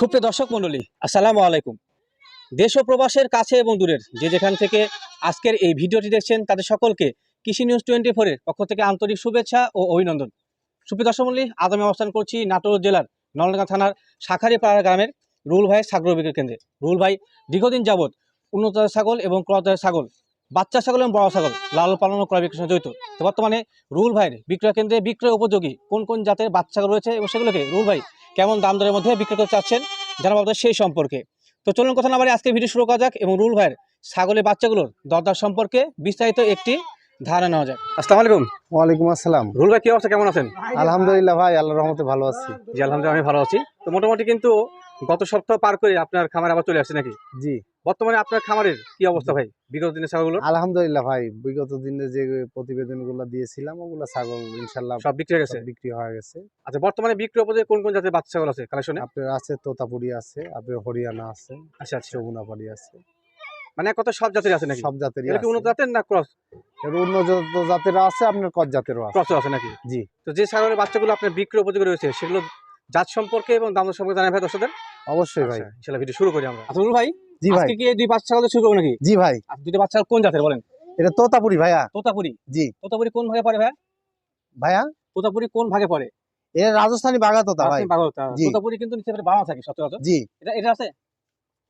সুপ্রিয় দর্শক মণ্ডলী, আসসালামু আলাইকুম। দেশ ও প্রবাসের কাছে এবং দূরের যে যেখান থেকে আজকের এই ভিডিওটি দেখছেন, তাদের সকলকে কৃষি নিউজ টোয়েন্টি ফোরের পক্ষ থেকে আন্তরিক শুভেচ্ছা ও অভিনন্দন। সুপ্রিয় দর্শক মণ্ডলী, আজ আমি অবস্থান করছি নাটোর জেলার নলডাঙ্গা থানার শাখারিপাড়া গ্রামের রুল ভাই ছাগল বিক্রয় কেন্দ্রে। রুল ভাই দীর্ঘদিন যাবৎ উন্নত ছাগল এবং ক্রয় ছাগল বাচ্চা ছাগল এবং বড় ছাগল লালন পালন ও ক্রয় বিক্রয় সঙ্গে জড়িত। তো বর্তমানে রুল ভাইয়ের বিক্রয় কেন্দ্রে বিক্রয় উপযোগী কোন কোন জাতের বাচ্চা ছাগল রয়েছে এবং সেগুলোকে রুল ভাই কেমন দাম দরের মধ্যে বিক্রয় করতে চাচ্ছেন জানাব আপনাদের সেই সম্পর্কে। তো চলুন কথা না বাড়ি আজকে ভিডিও শুরু করা যাক এবং রুল ভাইয়ের ছাগলের বাচ্চাগুলোর দরদার সম্পর্কে বিস্তারিত একটি ধারণা নেওয়া যাক। আসসালামু আলাইকুম। ওয়ালাইকুম আসসালাম। রুল ভাই কি অবস্থা? কেমন আছেন? আলহামদুলিল্লাহ ভাই আল্লাহর রহমতে ভালো আছি। জি আলহামদুলিল্লাহ আমি ভালো আছি। তো মোটামুটি কিন্তু গত সপ্তাহ পার করে আপনার খামার আবার চলে আসছে নাকি? জি। বর্তমানে আপনার খামারের কি অবস্থা ভাই? বিগত দিনের ছাগলগুলো? আলহামদুলিল্লাহ ভাই বিগত দিনে যে প্রতিবেদনগুলো দিয়েছিলাম ওগুলো ছাগল ইনশাল্লাহ সব বিক্রি হয়ে গেছে? বিক্রি হয়ে গেছে। আচ্ছা বর্তমানে বিক্রি উপযোগী কোন কোন জাতের বাচ্চা ছাগল আছে কালেকশনে আপনার আছে তোতাপুরি আছে আপনার হরিয়ানা আছে আচ্ছা আচ্ছা। আছে। মানে কত সব জাতের আছে নাকি? সব জাতের এটা কি উন্নত জাতের না ক্রস এর উন্নত জাতের আছে আপনার কত জাতেরও আছে। ক্রস আছে নাকি? জি। তো যে ছাগলের বাচ্চাগুলো আপনার বিক্রি উপযোগী রয়েছে সেগুলো জাত সম্পর্কে এবং দাম সম্পর্কে জানাই ভাই দর্শকদের? অবশ্যই ভাই। আচ্ছা, ইনশাআল্লাহ ভিডিও শুরু করি আমরা। আচ্ছা রুল ভাই জি ভাই। আজকে কি এই দুই বাচ্চা ছাগল শুরু করব নাকি? জি ভাই। আর দুইটা বাচ্চা কোন জাতের বলেন? এটা তোতাপুরি ভাইয়া। তোতাপুরি? জি। তোতাপুরি কোন ভাগে পড়ে ভাই ভাইয়া? তোতাপুরি কোন ভাগে পড়ে? এটা রাজস্থানি বাগা তোতা ভাই বাঘা। তোতাপুরি কিন্তু নিচে বাবা থাকে সচরাচর। জি। এটা এটা আছে?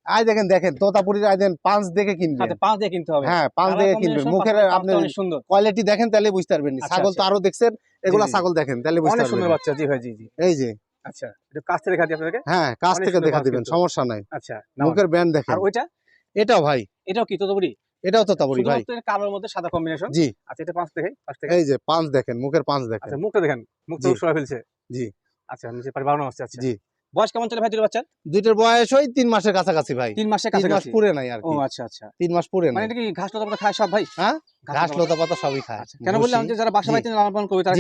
আই দেখেন দেখেন তোতাপুরির আই দেখেন পাঁচ দেখে কিনবে। আচ্ছা পাঁচ দেখে কিনতে হবে। হ্যাঁ পাঁচ দেখে কিনবে। মুখের আপনি অনেক সুন্দর। কোয়ালিটি দেখেন তাহলে বুঝতে পারবেন। আচ্ছা, ছাগল তো আচ্ছা। আরও দেখছেন এগুলা ছাগল দেখেন তাহলে বুঝতে অনেক সুন্দর বাচ্চা জি ভাই জি জি। এই যে। আচ্ছা একটু কাছ থেকে দেখা দিই আপনাদেরকে হ্যাঁ কাছ থেকে দেখা দিবেন সমস্যা নাই। আচ্ছা মুখের ব্যান্ড দেখেন। আর ওইটা? এটাও ভাই। এটাও কি তোতাপুরি এটাও তো ভাই। কালোর মধ্যে সাদা কম্বিনেশন জি। আচ্ছা এটা পাঁচ থেকে পাঁচ থেকে এই যে পাঁচ দেখেন মুখের পাঁচ দেখেন। আচ্ছা মুখটা দেখেন। মুখটা। সরা ফেলছে। জি। আচ্ছা নিচে পারে আসছে আচ্ছা। জি। বয়স কেমন চলে ভাই দুটো বাচ্চা দুইটার বয়স ওই তিন মাসের কাছাকাছি ভাই। তিন মাসের তিন মাস কাছাকাছি? পুরে নাই আর ও আচ্ছা আচ্ছা। তিন মাস পুরে মানে নাই। কি ঘাস লতা পাতা খায় সব ভাই? হ্যাঁ? ঘাস লতা পাতা সবই খায়। আচ্ছা কেন বললাম। যে যারা বাসা। বাড়িতে লালন পালন করবে তারা।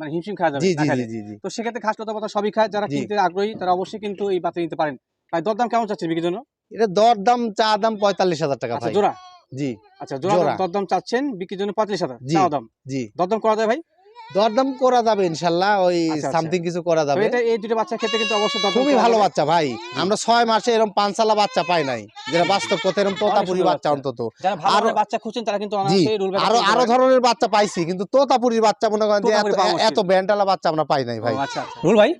মানে হিমশিম খাওয়া যাবে জি জি জি জি তো সেক্ষেত্রে ঘাস লতা পাতা সবই খায় যারা। কিনতে আগ্রহী তারা অবশ্যই কিন্তু এই বাচ্চা নিতে পারেন। ভাই দরদাম কেমন চাচ্ছে বিক্রির জন্য? এটা দর দাম চা দাম পঁয়তাল্লিশ হাজার টাকা আচ্ছা ভাই। জোড়া? জি। আচ্ছা জোড়া জোড়া। দরদাম চাচ্ছেন বিক্রির জন্য পঁয়ত্রিশ হাজার। জি। চাওয়া দাম? জি। দরদাম করা যায় ভাই? দরদাম করা যাবে ইনশাল্লাহ ওই আচ্ছা, আচ্ছা। সামথিং কিছু করা যাবে। এটা এই দুটো ক্ষেত্রে কিন্তু অবশ্যই খুবই ভালো বাচ্চা ভাই। আমরা ছয় মাসে এরকম পাঁচশালা বাচ্চা পাই নাই যেটা বাস্তব কথা এরকম তোতাপুরি বাচ্চা বাচ্চা। অন্তত। আরো- বাচ্চা খুঁজছেন তারা কিন্তু আরও আরও ধরনের বাচ্চা পাইছি কিন্তু তোতাপুরির বাচ্চা মনে করেন এত- ব্যান্ডালা বাচ্চা আমরা পাই নাই ভাই। আচ্ছা রুল ভাই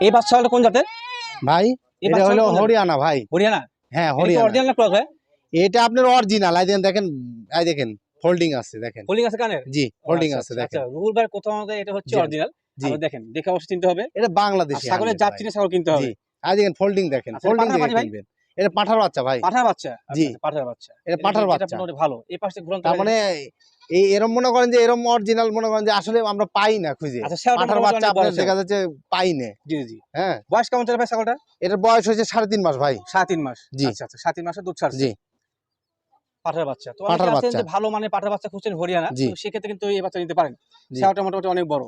এই বাচ্চাটা কোন জাতের? ভাই এটা হলো হরিয়ানা ভাই। হরিয়ানা? হ্যাঁ হরিয়ানা। হরিয়ানা অরিজিনাল ক্রস ভাই? এটা আপনার অরিজিনাল আই দেখেন আই দেখেন। ফোল্ডিং আছে দেখেন। হোল্ডিং আছে কানের? জি ফোল্ডিং আচ্ছা, আছে আচ্ছা, দেখেন। আচ্ছা রুল ভাই কোথাও আমাদের এটা হচ্ছে অরিজিনাল। আপনি দেখেন দেখে অবশ্যই চিনতে হবে। এটা বাংলাদেশি ছাগলের জাত। চিনে ছাগল কিনতে হবে। জি আই দেখেন ফোল্ডিং দেখেন। আচ্ছা, ফোল্ডিং দেখে? কিনবেন। এটা পাঠার বাচ্চা ভাই। পাঠার বাচ্চা? আচ্ছা, জি। আচ্ছা, পাঠার বাচ্চা। এটা পাঠার বাচ্চা। ভালো। এই পাশে ঘুরন্ত তার মানে এই এরম মনে করেন যে এরম অরিজিনাল মনে করেন যে আসলে আমরা পাই না খুঁজে। আচ্ছা পাঠার বাচ্চা আপনার দেখা যাচ্ছে পাই না। জি জি। হ্যাঁ। বয়স কেমন চলে ভাই ছাগলটা এটার বয়স হয়েছে সাড়ে তিন মাস ভাই। সাড়ে তিন মাস। জি। আচ্ছা আচ্ছা সাড়ে তিন মাসে দুধ ছাড়ছে। জি। পাঠার বাচ্চা। তো পাঠার বাচ্চা। বাচ্চা। ভালো মানে পাঠার বাচ্চা খুঁজছেন হরিয়ানা তো সেক্ষেত্রে কিন্তু এই বাচ্চা নিতে পারেন। মোটামুটি অনেক বড়।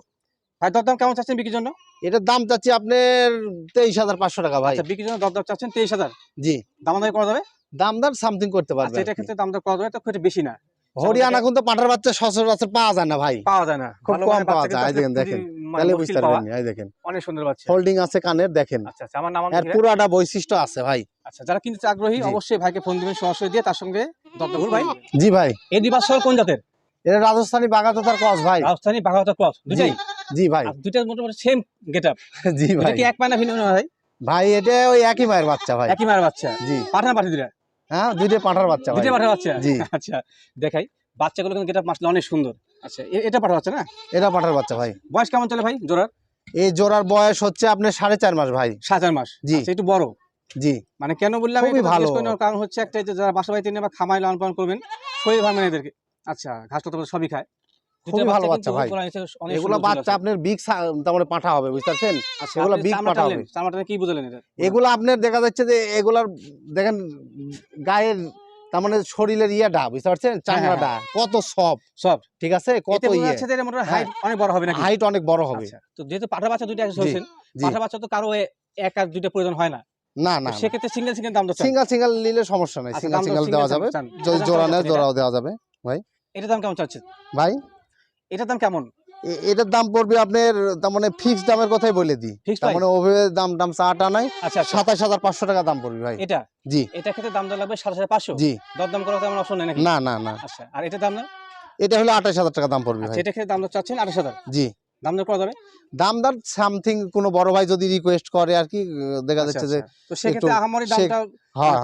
ভাই দরদাম কেমন চাচ্ছেন বিক্রির জন্য? এটার দাম চাচ্ছি আপনার তেইশ হাজার পাঁচশো টাকা ভাই। আচ্ছা বিক্রির জন্য দরদাম চাচ্ছেন তেইশ হাজার? জি। দাম করা যাবে? দাম দাম সামথিং করতে পারবে আচ্ছা এটা ক্ষেত্রে দাম দর করা যাবে তো খুব বেশি না। হরিয়ানা কিন্তু পাঠার বাচ্চা সচরাচর পাওয়া যায় না ভাই। পাওয়া যায় না। খুব কম পাওয়া যায়, এই দেখেন, দেখেন। তাহলে বুঝতে পারবেন এই দেখেন। অনেক সুন্দর বাচ্চা। ফোল্ডিং আছে কানের দেখেন। আচ্ছা আচ্ছা আমার নাম এর পুরাটা বৈশিষ্ট্য আছে ভাই। আচ্ছা যারা কিনতে আগ্রহী অবশ্যই ভাইকে ফোন দিবেন সরাসরি দিয়ে তার সঙ্গে ভাই। জি ভাই। এই দুই বাচ্চা কোন জাতের? এটা রাজস্থানী কস ভাই। রাজস্থানী ক্রস দুটাই জি ভাই। মোটামুটি সেম গেটআপ জি ভাই কি এক ভিন্ন ভাই? ভাই এটা ওই একই মায়ের বাচ্চা ভাই। একই মায়ের বাচ্চা। জি। পাঠান পাঠিয়ে দুটা হ্যাঁ দুইটা পাঠার বাচ্চা দুইটা পাঠার বাচ্চা? জি। আচ্ছা দেখাই। বাচ্চাগুলো কিন্তু গেটআপ মাসলে অনেক সুন্দর। আচ্ছা এটা পাঠার বাচ্চা না? এটা পাঠার বাচ্চা ভাই। বয়স কেমন চলে ভাই জোড়ার? এই জোড়ার বয়স হচ্ছে আপনার সাড়ে চার মাস ভাই। সাড়ে চার মাস। জি। আচ্ছা, একটু বড়। জি। মানে কেন বললাম খুবই ভালো। কারণ হচ্ছে একটা যারা বাসা বাড়িতে নিয়ে বা খামাই লালন পালন করবেন শরীর ভাঙবেন এদেরকে আচ্ছা ঘাস তো সবই খায়। খুবই ভালো বাচ্চা ভাই। উপর নিচে অনেক এগুলা সুন্দর বাচ্চা আপনার বিগ তার মানে পাঠা হবে বুঝতে পারছেন? এগুলা পাঠা হবে। চামড়াটা কি বুঝলেন এটা? এগুলো আপনার দেখা যাচ্ছে যে এগুলার দেখেন গায়ের তার মানে শরীরের ইয়েটা বুঝতে পারছেন? হ্যাঁ, চামড়াটা কত সব সব ঠিক আছে? কত ইয়ে। হ্যাঁ। হাইট অনেক বড় হবে হাইট অনেক বড় হবে। আচ্ছা, তো যেহেতু পাঠা বাচ্চা দুইটা হয়েছেন পাঠা বাচ্চা তো কারও এক আর দুইটা প্রয়োজন হয় না। না না সেক্ষেত্রে সিঙ্গেল সিঙ্গেল দাম সিঙ্গেল সিঙ্গেল নিলে সমস্যা নাই। আচ্ছা, সিঙ্গেল সিঙ্গেল দেওয়া যাবে। যদি জোড়া নেয় জোড়াও দেওয়া যাবে এটা? এটার দাম কেমন চাচ্ছেন? ভাই? এটার দাম কেমন? এটার দাম পড়বে আপনার তার মানে ফিক্স দামের কথাই বলে দিই। তার মানে ওভাবে দাম দাম চাটা নাই আচ্ছা আচ্ছা। সাতাশ হাজার পাঁচশো টাকা দাম পড়বে ভাই। এটা? জি। এটা ক্ষেত্রে দাম লাগবে সাড়ে সাড়ে পাঁচশো? জি। দরদাম করা তেমন অপশন নেই না না না। আচ্ছা আর এটা দাম না? এটা হলো আঠাশ হাজার টাকা দাম পড়বে আচ্ছা ভাই। এটা ক্ষেত্রে দাম চাচ্ছেন আঠাশ হাজার? জি। দাম দর করা যাবে? দাম সামথিং কোনো বড় ভাই যদি রিকোয়েস্ট করে আর কি দেখা আচ্ছা, যাচ্ছে যে আচ্ছা। তো সেক্ষেত্রে আহামরি দামটা হ্যাঁ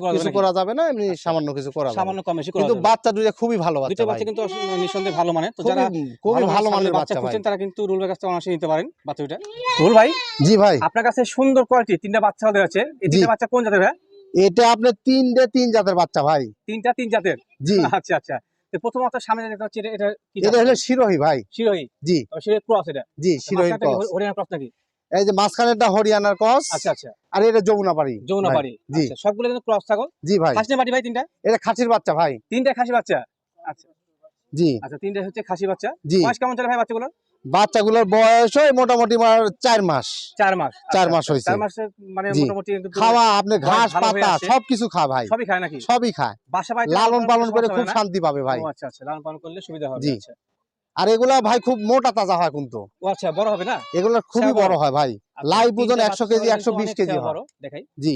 করা কিছু? করা যাবে না এমনি সামান্য কিছু করা যাবে। সামান্য কম বেশি করা কিন্তু বাচ্চা দুইটা খুবই ভালো বাচ্চা ভাই বাচ্চা কিন্তু নিঃসন্দেহে ভালো মানে। তো যারা খুবই ভালো মানের বাচ্চা খুঁজছেন তারা কিন্তু রুল কাছ থেকে অনায়াসে নিতে পারেন বাচ্চা দুইটা। রুল ভাই জি ভাই। আপনার কাছে সুন্দর কোয়ালিটি তিনটা বাচ্চা আছে। এই তিনটা বাচ্চা কোন জাতের ভাই? এটা আপনার তিনটে তিন জাতের বাচ্চা ভাই। তিনটা তিন জাতের? জি। আচ্ছা আচ্ছা। তো প্রথমত সামনে যেটা হচ্ছে এটা- এটা হলো শিরোহী ভাই। শিরোহী। জি। শিরোহী ক্রস এটা? জি শিরোহী ক্রস। হরিয়ানা ক্রস নাকি? এই যে মাঝখানেরটা হরিয়ানার ক্রস আচ্ছা আচ্ছা। আর এটা যমুনা পাড়ি যৌনা বাড়ি। জি। আচ্ছা সবগুলো কিন্তু ক্রস ছাগল? জি ভাই। খাসি বাড়ি ভাই তিনটা? এটা খাসির বাচ্চা ভাই। তিনটা খাসি বাচ্চা? আচ্ছা। জি। আচ্ছা তিনটা হচ্ছে খাসি বাচ্চা। জি। বয়স কেমন চলে ভাই বাচ্চাগুলো বাচ্চাগুলোর বয়স হয় মোটামুটি চার মাস। চার মাস চার আচ্ছা, মাস আচ্ছা। হয়েছে। মানে খাওয়া আপনি ঘাস পাতা সবকিছু খা ভাই। সবই খায় নাকি? সবই খায়। লালন পালন করে খুব শান্তি পাবে ভাই। আচ্ছা আচ্ছা লালন পালন করলে সুবিধা হবে জি। আর এগুলা ভাই খুব মোটা তাজা হয় কিন্তু। আচ্ছা বড় হবে না? এগুলো খুবই বড়। হয় ভাই। লাইভ ওজন তিনটা 100 বাচ্চা কেজি, একশো 120 কিন্তু অনেক কেজি হয়। দেখাই। জি।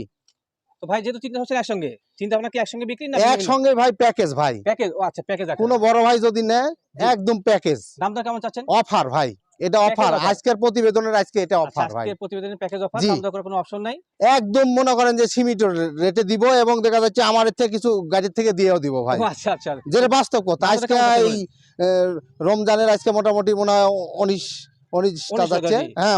তো ভাই যেহেতু চিন্তা হচ্ছে একসঙ্গে চিন্তা ভাবনা কি একসঙ্গে বিক্রি না একসঙ্গে ভাই প্যাকেজ ভাই। প্যাকেজ ও আচ্ছা প্যাকেজ কোনো বড় ভাই যদি নেয় একদম প্যাকেজ। দাম দর কেমন চাচ্ছেন? অফার ভাই এটা অফার। আজকের প্রতিবেদনের আজকে এটা আচ্ছা, অফার ভাই। আজকের প্রতিবেদনের প্যাকেজ অফার জি। দাম করার কোনো অপশন নাই? একদম মনে করেন যে সীমিত রেটে দিব এবং দেখা যাচ্ছে আমার থেকে কিছু গাড়ির থেকে দিয়েও দিব ভাই। আচ্ছা আচ্ছা। যেটা বাস্তব কথা। আজকে এই রমজানের আজকে মোটামুটি মনে হয় উনিশ যাচ্ছে। হ্যাঁ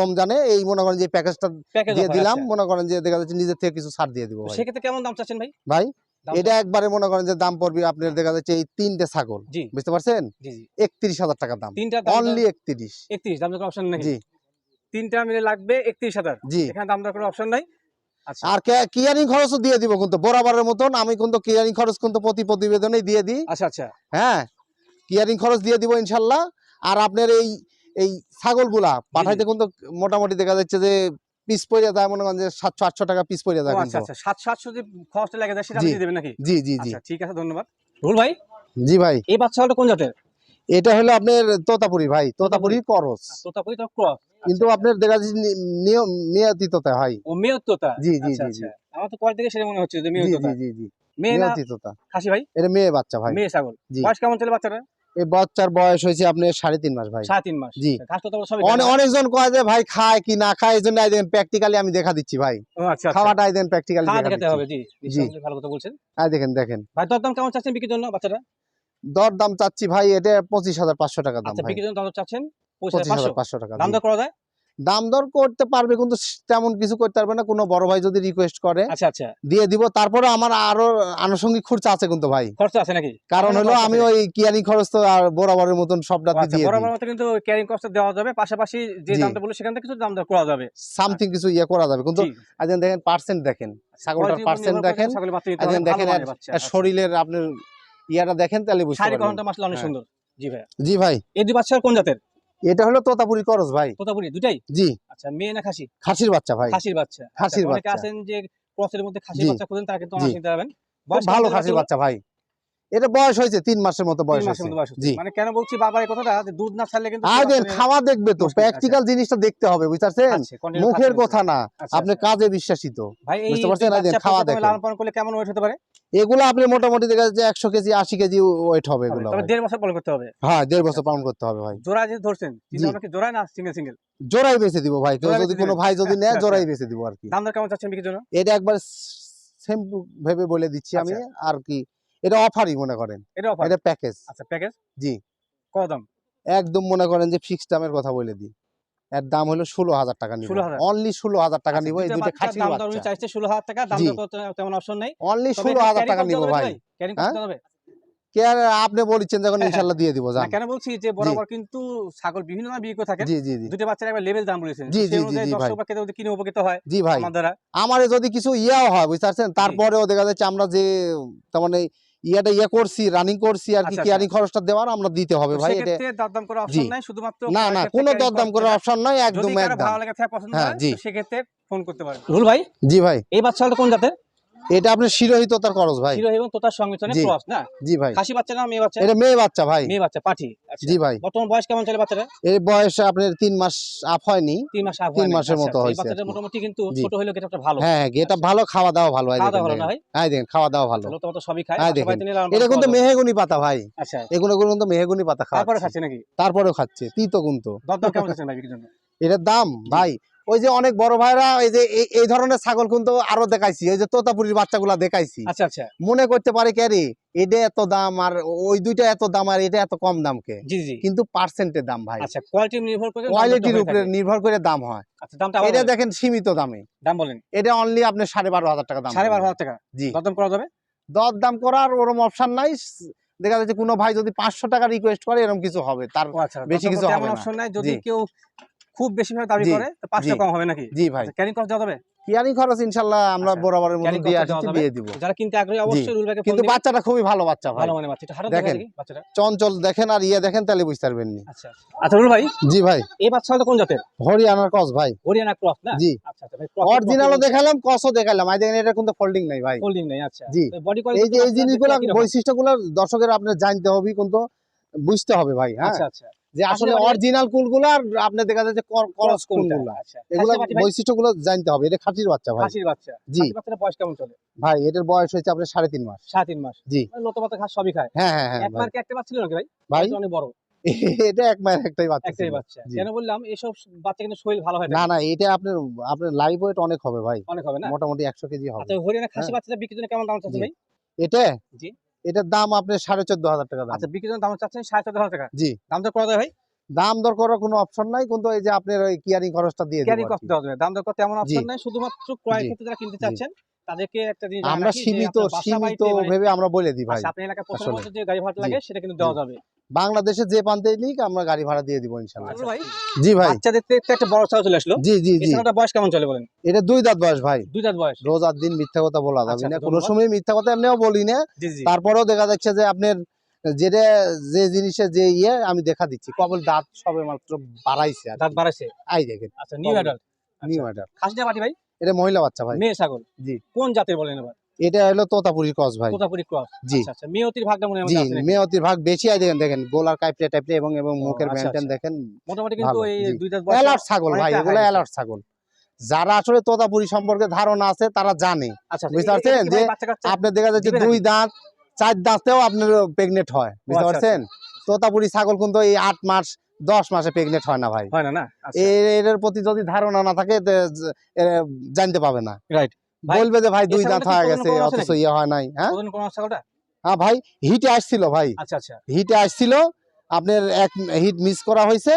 রমজানে এই মনে করেন যে প্যাকেজটা দিয়ে দিলাম। মনে করেন যে দেখা যাচ্ছে নিজের থেকে কিছু ছাড় দিয়ে দিব সেক্ষেত্রে কেমন দাম চাচ্ছেন ভাই? ভাই এটা একবারে মনে করেন যে দাম পড়বে আপনার দেখা যাচ্ছে এই তিনটে ছাগল। বুঝতে পারছেন? একত্রিশ হাজার টাকা দাম। অনলি একত্রিশ। একত্রিশ দাম অপশন নেই জি। তিনটা মিলে লাগবে একত্রিশ হাজার। জি। এখানে দাম দর অপশন নাই? আচ্ছা। আর কিয়ারিং খরচও দিয়ে দিব কিন্তু বরাবরের মতন আমি কিন্তু কিয়ারিং খরচ কিন্তু প্রতি প্রতিবেদনেই দিয়ে দিই। আচ্ছা আচ্ছা। হ্যাঁ কিয়ারিং খরচ দিয়ে দিব ইনশাল্লাহ। আর আপনার এই এই ছাগলগুলা পাঠাইতে কিন্তু মোটামুটি দেখা যাচ্ছে যে পিস পড়ে যায় মনে করেন যে সাতশো আটশো টাকা পিস পড়ে যায় আচ্ছা আচ্ছা সাত সাতশো যে খরচটা লেগে যায় সেটা দিয়ে দেবেন নাকি? জি জি জি। আচ্ছা ঠিক আছে ধন্যবাদ। রুল ভাই? জি ভাই। এই কোন জাতের? এটা হলো আপনার তোতাপুরি ভাই তোতাপুরি করস। তোতাপুরি তো ক্রস। কিন্তু আপনার দেখা যাচ্ছে নিয়ম নিয়তি তোতা ভাই। ও মেয়ে তোতা? জি জি আচ্ছা জি জি। আচ্ছা আমার তো কয় থেকে সেটা মনে হচ্ছে যে মেয়ে জি তোতা। জি জি। জি মেয়ে না নিয়তি তোতা। খাসি ভাই? এটা মেয়ে বাচ্চা ভাই। মেয়ে ছাগল। বয়স কেমন চলে বাচ্চাটা এই বাচ্চার বয়স হয়েছে আপনার সাড়ে তিন মাস ভাই। সাড়ে তিন মাস। জি। অনেকজন কয় যে ভাই খায় কি না খায় এই জন্য আই দেখেন প্র্যাকটিক্যালি আমি দেখা দিচ্ছি ভাই। আচ্ছা আচ্ছা। খাওয়াটা আই দেখেন প্র্যাকটিক্যালি দেখা হবে জি। জি। ভালো কথা বলছেন। আই দেখেন দেখেন। ভাই দর দাম কেমন চাচ্ছেন বিক্রির জন্য বাচ্চাটা দর দাম চাচ্ছি ভাই এটা পঁচিশ হাজার পাঁচশো টাকা দাম আচ্ছা বিক্রির জন্য দর চাচ্ছেন? পঁচিশ হাজার পাঁচশো টাকা দাম। দর করা যায় দাম দর করতে পারবে কিন্তু তেমন কিছু করতে পারবে না। কোনো বড় ভাই যদি রিকোয়েস্ট করে আচ্ছা আচ্ছা। দিয়ে দিব। তারপরে আমার আরও আনুষঙ্গিক খরচা আছে কিন্তু ভাই। খরচা আছে নাকি? কারণ হলো আমি ওই কিয়ানি খরচ তো আর বরাবরের মতন সবটাতে আচ্ছা দিয়ে বরাবর মতো কিন্তু ক্যারিং কস্টটা দেওয়া যাবে। পাশাপাশি যে। দামটা বলল সেখান থেকে কিছু দাম দর করা যাবে। সামথিং কিছু ইয়ে করা যাবে। কিন্তু। আজ দেখেন পার্সেন্ট দেখেন ছাগলটার পার্সেন্ট দেখেন। আজ দেখেন বাচ্চা। আচ্ছা। শরীরের আপনার ইয়াটা দেখেন তাহলে বুঝতে শারীরিক পারবেন। মাসলে অনেক হ্যাঁ। সুন্দর। জি ভাই জি ভাই। এই দুই বাচ্চার কোন জাতের? এটা হলো তোতাপুরি করস ভাই। তোতাপুরি দুটাই জি। আচ্ছা মেয়ে না খাসি? খাসির বাচ্চা ভাই। খাসির বাচ্চা। আচ্ছা, খাসির বাচ্চা। আছেন যে ক্রসের মধ্যে খাসির বাচ্চা খুঁজেন তারা কিন্তু পারবেন ভালো খাসির বাচ্চা ভাই। এটা বয়স হয়েছে তিন মাসের মতো বয়স হয়েছে। মানে কেন বলছি বাবার এই কথাটা? দুধ না ছাড়লে কিন্তু বাচ্চা খাওয়া দেখবে তো প্র্যাকটিক্যাল জিনিসটা দেখতে হবে বুঝতে পারছেন আচ্ছা, মুখের কথা না আচ্ছা, আপনি আচ্ছা। কাজে বিশ্বাসী তো। ভাই বুঝতে পারছেন? খাওয়া দেখেন। লালন পালন করলে কেমন ওয়েট হতে পারে? এগুলো আপনি মোটামুটি দেখা যাচ্ছে একশো কেজি আশি কেজি ওয়েট হবে এগুলো দেড় বছর পালন করতে হবে। হ্যাঁ দেড় বছর পালন করতে হবে ভাই। জোড়া যে ধরছেন চিন্তা জি। ভাবনা কি জোড়ায় না সিঙ্গেল সিঙ্গেল জোড়াই বেঁচে দিব ভাই কেউ যদি কোনো ভাই যদি নেয় আচ্ছা, জোড়াই আচ্ছা। বেঁচে দিব আর কি। দাম দর কেমন চাচ্ছেন বিক্রির জন্য এটা একবার সেম ভেবে বলে দিচ্ছি আমি আচ্ছা। আর কি। এটা অফারই মনে করেন। এটা অফার এটা প্যাকেজ আচ্ছা প্যাকেজ জি। কত দাম? একদম মনে করেন যে ফিক্সড দামের কথা বলে দিই। এর দাম হলো ষোলো হাজার টাকা নিব। অনলি ষোলো হাজার টাকা আচ্ছা, নিব এই দুটো চাইছে ষোলো হাজার টাকা দাম জি। দর করতে তেমন অপশন নাই। অনলি ষোলো হাজার টাকা নিব ভাই। হ্যাঁ? আপনি বলছেন যখন ইনশাল্লাহ দিয়ে দিব জান কেন বলছি যে বরাবর কিন্তু ছাগল বিভিন্ন নামে বিক্রি করে জি জি জি। দুটো বাচ্চার একবার লেভেল দাম বলেছেন জি, জি, জি, ভাই। দর্শক বা ক্রেতা যদি কিনে উপকৃত হয় জি ভাই। আমার যদি কিছু ইয়াও হয় বুঝতে পারছেন? তারপরেও দেখা যাচ্ছে আমরা যে তার মানে ইয়াটা ইয়ে করছি রানিং করছি আর কি আচ্ছা, কেয়ারিং খরচটা দেওয়ার আমরা দিতে হবে ভাই এটা। সেক্ষেত্রে দরদাম করার অপশন নাই শুধুমাত্র না না কোনো দরদাম করার অপশন নাই একদম একদম। ভালো লাগে থাকে পছন্দ হ্যাঁ, হয় সেক্ষেত্রে ফোন করতে পারেন। রুল ভাই? জি ভাই। এই বাচ্চাটা কোন জাতের? এটা আপনার ভাই। এবং তোতার সংমিশ্রণে। ক্রস না? জি ভাই। খাসি বাচ্চা না মেয়ে বাচ্চা? এটা মেয়ে বাচ্চা ভাই। মেয়ে বাচ্চা পাঠি। আচ্ছা। জি ভাই। বর্তমান বয়স কেমন চলে বাচ্চাটা? এর বয়স আপনার তিন মাস আপ হয়নি। তিন মাস আপ তিন হয়নি। মাসের আচ্ছা, মতো আচ্ছা, হয়েছে বাচ্চাটা মোটামুটি কিন্তু ছোট ভালো। হ্যাঁ হ্যাঁ এটা ভালো খাওয়া দাওয়া ভালো দাওয়া দেখেন। হ্যাঁ দেখেন খাওয়া দাওয়া ভালো। ছোট তো সবই খায়। হ্যাঁ, এটা কিন্তু মেহেগুনি পাতা ভাই। আচ্ছা। এগুলো কিন্তু মেহেগুনি পাতা খাওয়া তারপরে খাচ্ছে নাকি? তারপরেও খাচ্ছে তিতো কিন্তু। কেমন ভাই এটার দাম ভাই ওই যে অনেক বড় ভাইরা এই যে এই- ধরনের ছাগল কিন্তু আরও দেখাইছি। ওই যে তোতাপুরির বাচ্চাগুলা দেখাইছি। আচ্ছা আচ্ছা। মনে করতে পারে কে রে এটা এত দাম আর ওই দুইটা এত দাম আর এটা এত কম দাম কে কিন্তু পার্সেন্টের দাম ভাই। আচ্ছা কোয়ালিটি নির্ভর করে কোয়ালিটির উপরে নির্ভর করে দাম হয়। আচ্ছা দামটা এটা দেখেন সীমিত দামে। দাম বলেন। এটা অনলি আপনি সাড়ে বারো হাজার টাকা দাম। সাড়ে বারো পড়বে। হাজার টাকা? জি। দরদাম করা যাবে? দর দাম করার ওরম অপশন নাই। দেখা যাচ্ছে কোনো ভাই যদি পাঁচশো টাকা রিকোয়েস্ট করে এরকম কিছু হবে। তার আচ্ছা বেশি কিছু হবে না। অপশন নাই। যদি কেউ খুব বেশি ভাবে দাবি করে তো পাঁচটা জি। কম হবে নাকি? জি ভাই। ক্যারিং কস্ট দেওয়া যাবে কিয়ারি খরচ ইনশাল্লাহ আমরা আচ্ছা, বরাবরের মতো দিয়ে আসছি দিয়ে দিব। যারা কিনতে আগ্রহী অবশ্যই রুল ব্যাগে কিন্তু বাচ্চাটা খুবই ভালো বাচ্চা ভাই। ভালো মানে বাচ্চা এটা হারো দেখেন। বাচ্চাটা? চঞ্চল দেখেন আর ইয়ে দেখেন তাহলে বুঝতে পারবেন নি। আচ্ছা আচ্ছা। রুল ভাই জি ভাই। এই বাচ্চাটা কোন জাতের? হরিয়ানার কস ভাই। হরিয়ানা ক্রস না? জি। আচ্ছা আচ্ছা ভাই অরিজিনালও দেখালাম কসও দেখালাম। আই দেখেন এটা কিন্তু ফোল্ডিং নাই ভাই। হোল্ডিং নেই আচ্ছা। জি। বডি এই যে এই জিনিসগুলো বৈশিষ্ট্যগুলো দর্শকের আপনার জানতে হবে কিন্তু বুঝতে হবে ভাই হ্যাঁ? আচ্ছা আচ্ছা। যে আসলে অরিজিনাল কুলগুলো আর আপনি দেখা যাচ্ছে করস কুলগুলো। আচ্ছা। এগুলো ভাই? বৈশিষ্ট্যগুলো জানতে হবে। এটা খাঁটির বাচ্চা ভাই। খাসির বাচ্চা। জি। খাসির বয়স কেমন চলে? ভাই এটার বয়স হয়েছে আপনার সাড়ে তিন মাস। সাড়ে তিন মাস। জি। মানে লতো পাতা ঘাস সবই খায়। হ্যাঁ হ্যাঁ হ্যাঁ এক ভাই। একটা বাচ্চা ছিল নাকি ভাই? ভাই? অনেক বড়। এটা এক মায়ের একটাই বাচ্চা একটাই বাচ্চা। কেন বললাম এসব বাচ্চা কিন্তু শরীর ভালো হয় না। না এটা আপনার আপনার লাইভ ওয়েট অনেক হবে ভাই। অনেক হবে না? মোটামুটি একশো কেজি হবে। আচ্ছা হরিয়ানা খাসি হ্যাঁ। বাচ্চাটা বিক্রির জন্য কেমন দাম চাচ্ছে ভাই? এটা? জি। এটার দাম আপনি সাড়ে চোদ্দ হাজার টাকা দাম। আচ্ছা বিক্রির দাম চাচ্ছেন সাড়ে চোদ্দ হাজার টাকা। জি। দাম তো করা যায় ভাই? দাম দর করার কোনো অপশন নাই কিন্তু এই যে আপনার ওই কিয়ারিং খরচটা দিয়ে দিবেন দেবো আর কস্ট কি। দেওয়া যাবে দাম দর করতে এমন অপশন নাই শুধুমাত্র ক্রয় ক্ষেত্রে যারা কিনতে। চাচ্ছেন তাদেরকে একটা জিনিস আমরা সীমিত সীমিত মানে- ভেবে আমরা বলে দিই ভাই আচ্ছা, আপনার এলাকায় পছন্দ। যে গাড়ি ভাড়া লাগে সেটা কিন্তু দেওয়া যাবে। বাংলাদেশে যে প্রান্তে নিক আমরা গাড়ি ভাড়া দিয়ে দিব ইনশাল্লাহ আচ্ছা জি ভাই। বাচ্চাদের একটা বড় চলে আসলো। জি জি জি। বয়স কেমন চলে বলেন? এটা দুই দাঁত বয়স ভাই। দুই দাঁত বয়স। রোজ আর দিন মিথ্যা কথা বলা যাবে আচ্ছা, না। আচ্ছা, কোনো সময় মিথ্যা কথা এমনিও বলি না। তারপরেও দেখা যাচ্ছে যে আপনার যেটা যে জিনিসে যে ইয়ে আমি দেখা দিচ্ছি। কেবল দাঁত সবে মাত্র বাড়াইছে দাঁত বাড়াইছে? আই দেখেন। আচ্ছা নিউ? অ্যাডাল্ট নিউ ভাই? এটা মহিলা বাচ্চা ভাই। মেয়ে ছাগল? জি। কোন জাতের বলেন এবার? এটা হলো তোতাপুরি ক্রস ভাই। তোতাপুরি ক্রস জি। আচ্ছা আচ্ছা মেয়তির ভাগটা মনে হয় জি? মেয়তির ভাগ বেশি আই দেখেন দেখেন গোলার কাইপড়ে টাইপড়ে এবং এবং মুখের আচ্ছা, মেনটেন আচ্ছা। দেখেন মোটামুটি কিন্তু এই দুই দাঁত অ্যালার্ট ছাগল ভাই এগুলো অ্যালার্ট ছাগল। যারা আসলে তোতাপুরি সম্পর্কে ধারণা আছে তারা জানে। আচ্ছা বুঝতে পারছেন? যে আপনার দেখা যাচ্ছে দুই দাঁত চার দাঁতেও আপনার প্রেগনেন্ট হয়। বুঝতে আচ্ছা, পারছেন? তোতাপুরি ছাগল কিন্তু এই আট মাস দশ মাসে প্রেগনেন্ট হয় না ভাই। হয় না না? আচ্ছা। এর প্রতি যদি ধারণা না থাকে জানতে পাবে না। Right. বলবে যে ভাই দুই দাঁত হয়ে গেছে অথচ ইয়ে হয় নাই হ্যাঁ? হ্যাঁ ভাই হিটে আসছিল ভাই। আচ্ছা আচ্ছা। হিটে আসছিল আপনার এক হিট মিস করা হয়েছে।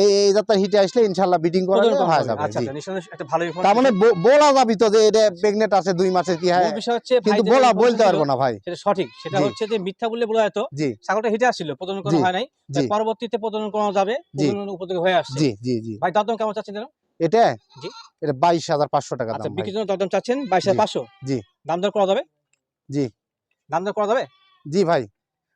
এই যাত্রা হিটে আসলে ইনশাল্লাহ বিটিং করা হয়ে যাবে আচ্ছা আচ্ছা নিঃসন্দেহে একটা ভালো তার মানে বলা যাবি তো যে এটা প্রেগনেন্ট আছে দুই মাসের কি হয়? কিন্তু বলা বলতে পারব না ভাই। সেটা সঠিক। সেটা হচ্ছে যে মিথ্যা বললে বলা হয়তো ছাগলটা হিটে আসছিল প্রজনন করা হয় নাই পরবর্তীতে প্রজনন করা যাবে উপযোগী হয়ে আসছে। জি জি জি। ভাই দরদাম কেমন চাচ্ছেন এটা জি। এটা বাইশ হাজার পাঁচশো টাকা আচ্ছা বিক্রির জন্য দরদাম চাচ্ছেন বাইশ হাজার। পাঁচশো জি। দাম দর করা যাবে জি। দাম দর করা যাবে জি ভাই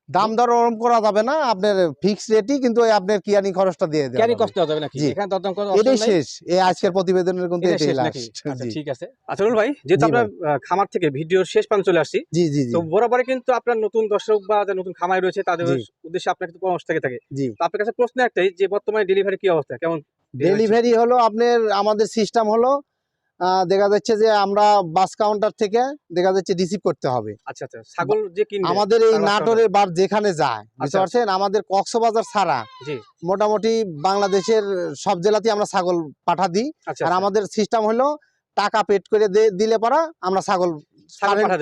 দাম দর ওরম করা যাবে না আপনার ফিক্স রেটই কিন্তু আপনার কিয়ানি খরচটা দিয়ে ক্যারি যাবে। কষ্ট যাবে নাকি? এখানে দরদাম করার এটাই? শেষ। এই আজকের প্রতিবেদনের কিন্তু এটাই লাস্ট আচ্ছা ঠিক আছে। আচ্ছা রুল ভাই যেহেতু আমরা খামার থেকে ভিডিওর শেষ প্রান্ত চলে আসছি জি জি জি। তো বরাবরই কিন্তু আপনার নতুন দর্শক বা যারা নতুন খামার রয়েছে তাদের উদ্দেশ্যে আপনার কিন্তু পরামর্শ থেকে থাকে। জি। তো আপনার কাছে প্রশ্ন একটাই যে বর্তমানে ডেলিভারি কি অবস্থা? কেমন ডেলিভারি হলো আপনার আমাদের সিস্টেম হলো দেখা যাচ্ছে যে আমরা বাস কাউন্টার থেকে দেখা যাচ্ছে রিসিভ করতে হবে। আচ্ছা আচ্ছা। ছাগল যে কিনবে আমাদের এই নাটোরের বার যেখানে যায় বুঝতে আচ্ছা, পারছেন আমাদের কক্সবাজার ছাড়া মোটামুটি বাংলাদেশের সব জেলাতেই আমরা ছাগল পাঠা দিই। আচ্ছা আর আচ্ছা। আমাদের সিস্টেম হলো টাকা পেড করে দিলে পরা আমরা ছাগল।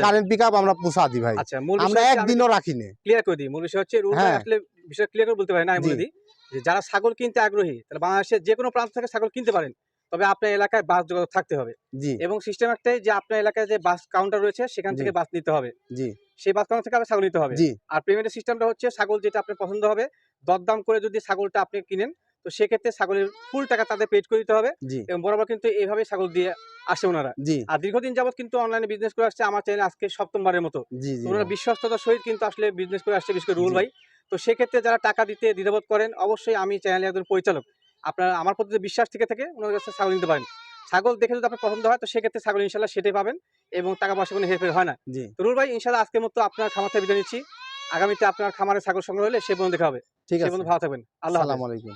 কারেন্ট পিক আপ আমরা পুষা দিই ভাই। আচ্ছা আমরা একদিনও রাখি না ক্লিয়ার করে দিই। মূল বিষয় হচ্ছে হ্যাঁ। আসলে বিষয় ক্লিয়ার করে বলতে পারি না আমি বলে দিই যারা ছাগল কিনতে আগ্রহী তাহলে বাংলাদেশের যে কোনো প্রান্ত থেকে ছাগল কিনতে পারেন। তবে আপনার এলাকায় বাস যোগাযোগ থাকতে হবে। জি। এবং সিস্টেম একটাই যে আপনার এলাকায় যে বাস কাউন্টার রয়েছে সেখান থেকে বাস নিতে হবে। জি। সেই বাস কাউন্টার থেকে আপনার ছাগল নিতে হবে। জি। আর পেমেন্টের সিস্টেমটা হচ্ছে ছাগল যেটা আপনার পছন্দ হবে দরদাম করে যদি ছাগলটা আপনি কিনেন তো সেক্ষেত্রে ছাগলের ফুল টাকা তাদের পেড করে দিতে হবে এবং বরাবর কিন্তু এইভাবে ছাগল দিয়ে আসে ওনারা। জি। আর দীর্ঘদিন যাবত কিন্তু অনলাইনে বিজনেস করে আসছে আমার চ্যানেল আজকে সপ্তমবারের মতো। ওনারা বিশ্বস্ততার সহিত কিন্তু আসলে বিজনেস করে আসছে বিশেষ করে রুল। ভাই। তো সেক্ষেত্রে যারা টাকা দিতে দ্বিধাবোধ করেন অবশ্যই আমি চ্যানেলে একজন পরিচালক। আপনার আমার প্রতি যে বিশ্বাস থেকে থাকে ওনার কাছে ছাগল নিতে পারেন। ছাগল দেখে যদি আপনার পছন্দ হয় তো সেক্ষেত্রে ছাগল ইনশাল্লাহ সেটাই পাবেন এবং টাকা পয়সা কোনো হেরফের হয় না। রুল ভাই ইনশাল্লাহ আজকের মতো আপনার খামার থেকে বিদায় নিচ্ছি। আগামীতে আপনার খামারে ছাগল সংগ্রহ হলে সে পর্যন্ত দেখা হবে। ঠিক আছে। ভালো থাকবেন। আল্লাহ। আলাইকুম।